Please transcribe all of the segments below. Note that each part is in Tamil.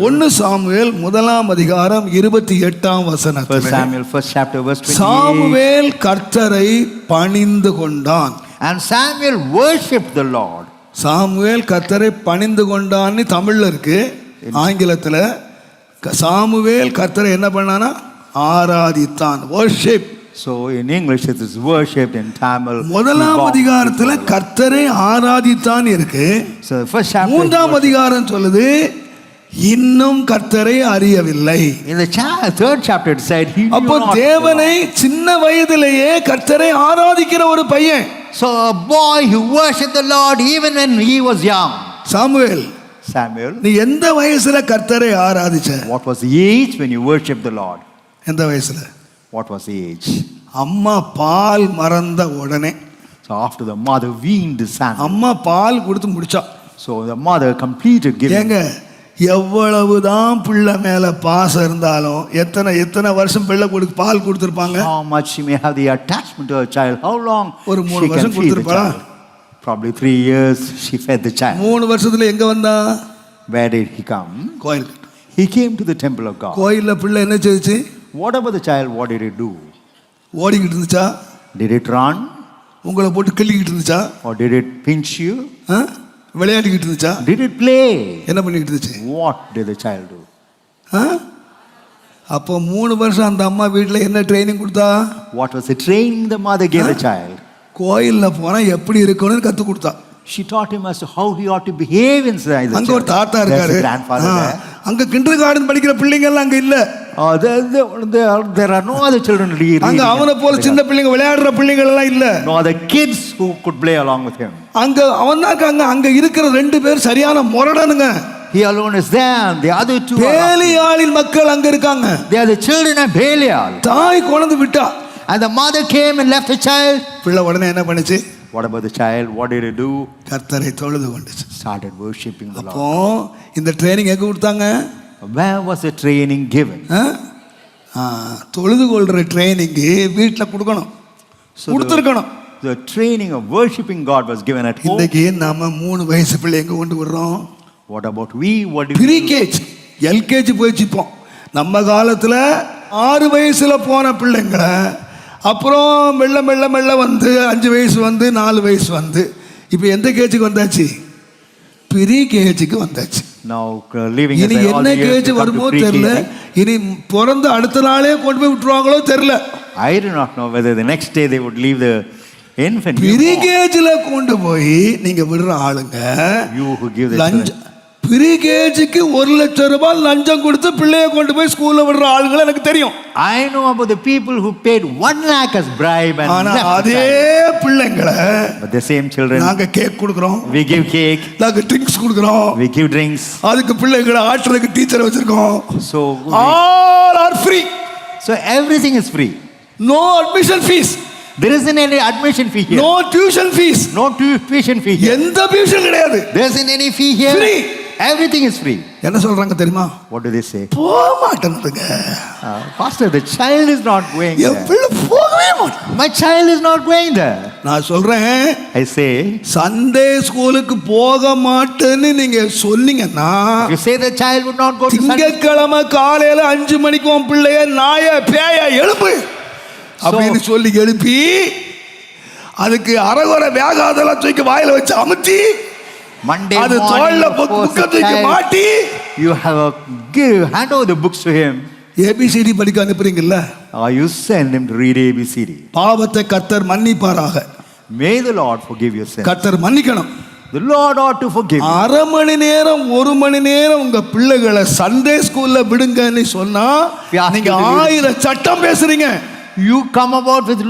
ஒன்னு சாமுவேல் முதலாம் அதிகாரம் இருபத்தி எட்டாம் 28. சாமுவேல் கர்த்தரை பணிந்து கொண்டான் And Samuel worshipped the Lord. Samuel கர்த்தரை பணிந்து கொண்டான்னு தமிழ்ல இருக்கு ஆங்கிலத்துல சாமுவேல் கர்த்தரை என்ன பண்ணானா ஆராதித்தான் worship So in English it is worshipped, in Tamil. he முதலாம் அதிகாரத்துல. கர்த்தரை ஆராதித்தான் இருக்கு மூன்றாம். அதிகாரம் சொல்லுது இன்னும் கர்த்தரை அறியவில்லை In the cha- third chapter it said he knew அப்போ not the தேவனை. சின்ன வயதிலேயே கர்த்தரை ஆராதிக்கிற ஒரு பையன் So a boy who worshipped the Lord even when he was young. Samuel Samuel, நீ எந்த வயசுல கர்த்தரை ஆராதிச்ச what was the age when you worshipped the Lord? எந்த வயசுல What was the age? அம்மா பால் மறந்த உடனே So after the mother weaned Samuel. அம்மா பால் கொடுத்து முடிச்சா So the mother completed giving. ஏங்க எவ்வளவுதான் பிள்ளை மேல பாசம் இருந்தாலும் எத்தனை எத்தனை வருஷம் பிள்ளை கொடுத்து பால் கொடுத்துருப்பாங்க How much she may have the attachment to her child, how long ஒரு மூணு வருஷம் கொடுத்திருப்பாளா? Probably three years she fed the child. மூணு வருஷத்துல எங்க வந்தா Where did he come? கோயிலுக்கு He came to the temple of God. கோயில்ல பிள்ளை என்ன செய்துச்சு What about the child? What did it do? ஓடிக்கிட்டு இருந்துச்சா Did it run? உங்களை போட்டு கிள்ளிக்கிட்டு இருந்துச்சா Or did it pinch you? ஆ? விளையாடிக்கிட்டு இருந்துச்சா Did it play? என்ன பண்ணிக்கிட்டு இருந்துச்சு did the child do? ஆ? அப்போ மூணு வருஷம் அந்த அம்மா வீட்டில் என்ன ட்ரைனிங் கொடுத்தா was the training the mother gave the child? கோயிலில் போனால் எப்படி இருக்கணும்னு கற்றுக் கொடுத்தா him as to how he ought to behave inside the அங்க ஒரு. தாத்தா இருக்காரு. அங்க கிண்டர் கார்டன் படிக்கிற பிள்ளைங்க எல்லாம் அங்க இல்ல Oh, there, there, there, are, there are no other children reading. அங்க அவனை போல சின்ன பிள்ளைங்க விளையாடுற பிள்ளைங்க எல்லாம் இல்ல No other kids who could play along with him. அங்க அவன் தான் இருக்காங்க அங்க இருக்கிற ரெண்டு பேர் சரியான முரடனுங்க He alone is there, and the other two are not. பேலியாளின் மக்கள் அங்க இருக்காங்க They are the children of Belial. தாய் குழந்தை விட்டா And the mother came and left the child. பிள்ளை உடனே என்ன பண்ணுச்சு What about the child? What did he do? கர்த்தரை தொழுது கொண்டுச்சு Started worshipping the அப்போ Lord. இந்த ட்ரைனிங் எங்க கொடுத்தாங்க Where was the training given? ஆ? ஆ, தொழுது கொள்ற ட்ரைனிங்கு வீட்டில் கொடுக்கணும் கொடுத்துருக்கணும் the training of worshipping God was given at home. இன்னைக்கு நாம மூணு வயசு பிள்ளை எங்க கொண்டு about we? What do we pre? KG LKG போயிச்சுப்போம் நம்ம காலத்தில் ஆறு வயசில் போன பிள்ளைங்களை அப்புறம் மெல்ல மெல்ல மெல்ல வந்து அஞ்சு வயசு வந்து நாலு வயசு வந்து இப்போ எந்த கேஜுக்கு வந்தாச்சு ப்ரீ கேஜுக்கு வந்தாச்சு இனி என்ன கேஜ் வருமோ தெரில இனி பிறந்த அடுத்த நாளே கொண்டு போய் விட்டுருவாங்களோ தெரில I do not know whether the next day they would leave the infant. Pre. கேஜில் கொண்டு போய் நீங்க விடுற ஆளுங்க give the lanjam children. Pre கேஜிக்கு ஒரு லட்சம் ரூபாய் லஞ்சம் கொடுத்து பிள்ளைய கொண்டு போய் ஸ்கூல்ல விடுற ஆளுங்களை எனக்கு தெரியும் I know about the people who paid one lakh as bribe and ஆனா அதே. பிள்ளைங்களை the same children, நாங்க கேக் கொடுக்குறோம் we give cake, நாங்க ட்ரிங்க்ஸ் கொடுக்குறோம் we give drinks. அதுக்கு பிள்ளைங்களை ஆட்டுறதுக்கு டீச்சர் வச்சிருக்கோம் So, we- all are free so everything is free. No admission fee There isn't any admission fee here. No tuition fee No tuition fee here. எந்த டியூஷன் கிடையாது There isn't any fee here. Free. Everything is free. என்ன சொல்றாங்க தெரியுமா What do they say? போக the child is not going N there. பிள்ளை போகவே மாட்டேன் My child is not going there. நான் சொல்றேன் I say, சண்டே ஸ்கூலுக்கு போக மாட்டேன்னு நீங்க சொன்னீங்கன்னா if you say the child would not go to Sunday திங்கட்கிழமை காலையில அஞ்சு மணிக்கு உன் பிள்ளைய நாய பேய எழுப்பு அப்படின்னு சொல்லி எழுப்பி அதுக்கு அரகுற வேகாதெல்லாம் தூக்கி வாயில வச்சு அமுத்தி Monday அது morning, தோல்ல you force புக்க the தூக்கி child, மாட்டி you have a give, hand over the books to him, A B C D படிக்க அனுப்புறீங்கல்ல or you send him to read ABCD. பாவத்தை கத்தர் மன்னிப்பாராக May the Lord forgive your sins. கத்தர் மன்னிக்கணும் The Lord ought to forgive. அரை மணி நேரம் ஒரு மணி நேரம் உங்க பிள்ளைகளை சண்டே ஸ்கூல்ல விடுங்கன்னு சொன்னா நீங்க ஆயிரம் சட்டம் பேசுறீங்க You come about with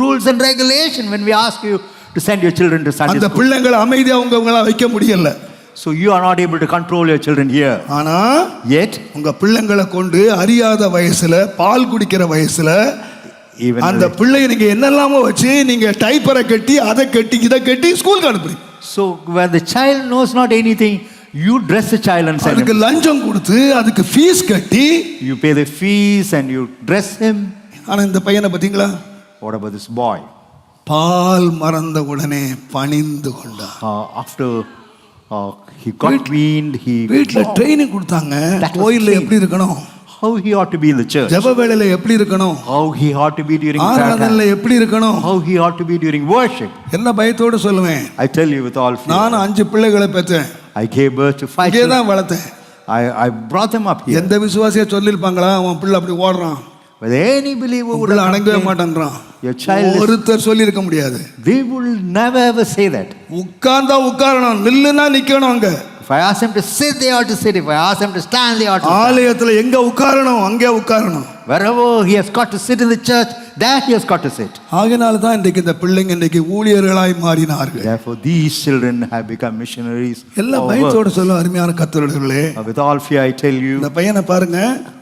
rules and regulation when we ask you to send your children to Sunday அந்த school. பிள்ளைங்களை அமைதியா உங்களால வைக்க முடியல So you are not able to control your children here. ஆனா Yet, உங்க பிள்ளைங்களை கொண்டு அறியாத வயசுல பால் குடிக்கிற வயசுல even அந்த பிள்ளைய நீங்க என்னெல்லாமோ வச்சு நீங்க டைப்பரை கட்டி அதை கட்டி இதை கட்டி ஸ்கூலுக்கு அனுப்புறீங்க so when the child knows not anything, you dress the child and send அதுக்கு him. லஞ்சம் கொடுத்து அதுக்கு ஃபீஸ் கட்டி You pay the fees and you dress him. ஆனா இந்த பையனை பாத்தீங்களா What about this boy? பால் மறந்த உடனே பணிந்து Uh, after Oh, he got weaned. He வீட்டில் ட்ரைனிங் கொடுத்தாங்க கோயிலில். எப்படி இருக்கணும் how he ought to be in the church. ஜெப வேளையில எப்படி இருக்கணும் How he ought to be during. ஆராதனையில் எப்படி இருக்கணும் How he ought to be during worship. என்ன பயத்தோடு சொல்லுவேன் I tell you with all fear. நானும் அஞ்சு பிள்ளைகளை பெற்றேன் I gave birth to five இங்கே. தான் வளர்த்தேன் I, I brought them up here. எந்த விசுவாசியா சொல்லியிருப்பாங்களா அவன் பிள்ளை அப்படி ஓடுறான் But any believer உன் would பிள்ளை have அடங்கவே complained. மாட்டேன்றான் Your child is- ஒருத்தர் முடியாது will never ever say that. உட்கார்ந்தா உட்காரணும் நில்லுனா நிக்கணும் அங்க If I ask them to sit, they ought to sit. If I ask them to stand, they ought to stand. ஆலயத்துல எங்க உட்காரணும் அங்கே உட்காரணும் Wherever he has got to sit in the church, there he has got to sit. ஆகினால தான் இன்றைக்கு இந்த பிள்ளைங்க இன்றைக்கு ஊழியர்களாய் மாறினார்கள் Therefore, these children have become missionaries. எல்லாம் பயத்தோட work. சொல்ல அருமையான கத்தோடர்களே Uh, With all fear, I tell இந்த you, பையனை பாருங்க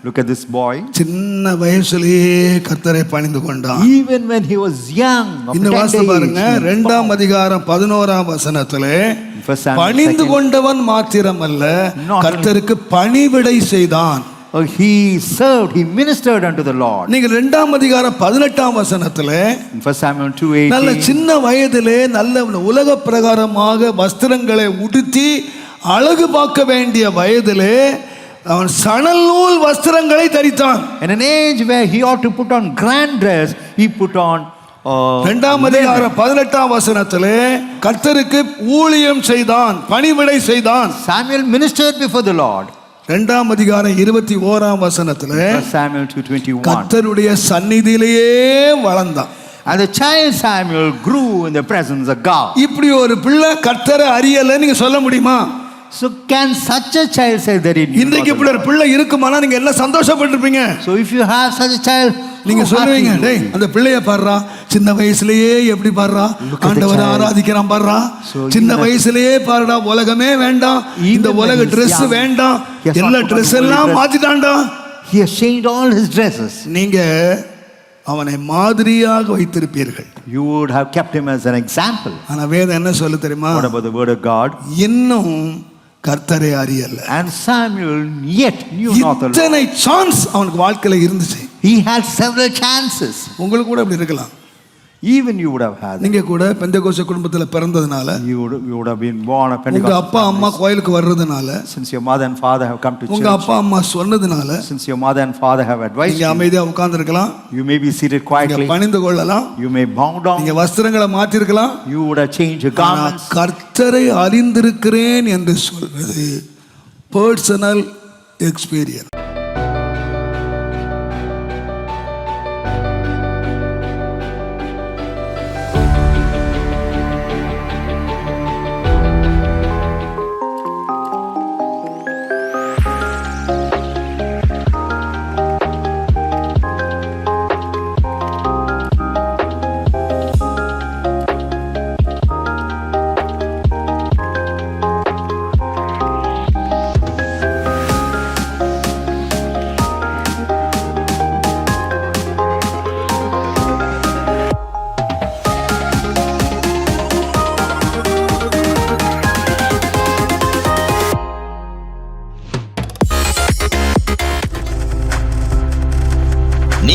look at this boy. சின்ன வயசுலயே கர்த்தரை பணிந்து கொண்டான் Even when he was young, of இந்த வாசம் பாருங்க ரெண்டாம் அதிகாரம் பதினோராம் வசனத்துல First Samuel பணிந்து second- கொண்டவன் மாத்திரமல்ல கர்த்தருக்கு பணிவிடை செய்தான் Oh, he served, he ministered unto the Lord. நீங்க ரெண்டாம் அதிகாரம் பதினெட்டாம் வசனத்துல In 1 Samuel நல்ல 2.18, சின்ன வயதிலே நல்ல உலக பிரகாரமாக வஸ்திரங்களை உடுத்தி அழகு பார்க்க வேண்டிய வயதிலே அவன் சணல் நூல் வஸ்திரங்களை தரித்தான் in an age where he ought to put on grand dress, he put on uh, இரண்டாம் அதிகாரம் பதினெட்டாம் வசனத்திலே கர்த்தருக்கு ஊழியம் செய்தான் பணிவிடை செய்தான் Samuel ministered before the Lord. இரண்டாம் அதிகாரம் இருபத்தி ஓராம் வசனத்திலே 1 Samuel 2.21. கர்த்தருடைய சந்நிதியிலேயே வளர்ந்தான் And the child Samuel grew in the presence of God. இப்படி ஒரு பிள்ளை கர்த்தரை அறியல நீங்க சொல்ல முடியுமா So can such a child say that not the இப்படி ஒரு? பிள்ளை இருக்குமானா நீங்க என்ன சந்தோஷப்பட்டிருப்பீங்க So if you have such a child, நீங்க சொல்லுவீங்க டேய். அந்த பிள்ளைய பாடுறா சின்ன வயசுலயே எப்படி பாடுறா ஆண்டவரை. ஆராதிக்கிறான் பாடுறா சின்ன வயசுலயே பாடுறா உலகமே வேண்டாம் இந்த உலக young, வேண்டாம் எல்லா holy எல்லாம். மாத்திட்டான்டா He has changed all his dresses. நீங்க அவனை மாதிரியாக வைத்திருப்பீர்கள் You would have kept him as an example. ஆனா வேதம் என்ன சொல்லு தெரியுமா What about the word of God? இன்னும் கர்த்தரை அறியல And Samuel yet knew not the Lord. இத்தனை சான்ஸ் அவனுக்கு வாழ்க்கையில இருந்துச்சு He had several chances. உங்களுக்கு கூட அப்படி இருக்கலாம் Even you would have had. that. நீங்க கூட பெந்தகோச குடும்பத்துல பிறந்ததுனால You would, you would have been born a உங்க Pentecostal அப்பா அம்மா. கோயிலுக்கு வர்றதுனால Since your mother and father have come to உங்க church, அப்பா அம்மா சொன்னதுனால since your mother and father have advised நீங்க அமைதியா உட்கார்ந்துருக்கலாம் you may be seated நீங்க quietly, பணிந்து கொள்ளலாம் you may bow நீங்க down, வஸ்திரங்களை மாத்திருக்கலாம் you would have changed your garments. கர்த்தரை அறிந்திருக்கிறேன் என்று சொல்வது பர்சனல் எக்ஸ்பீரியன்ஸ்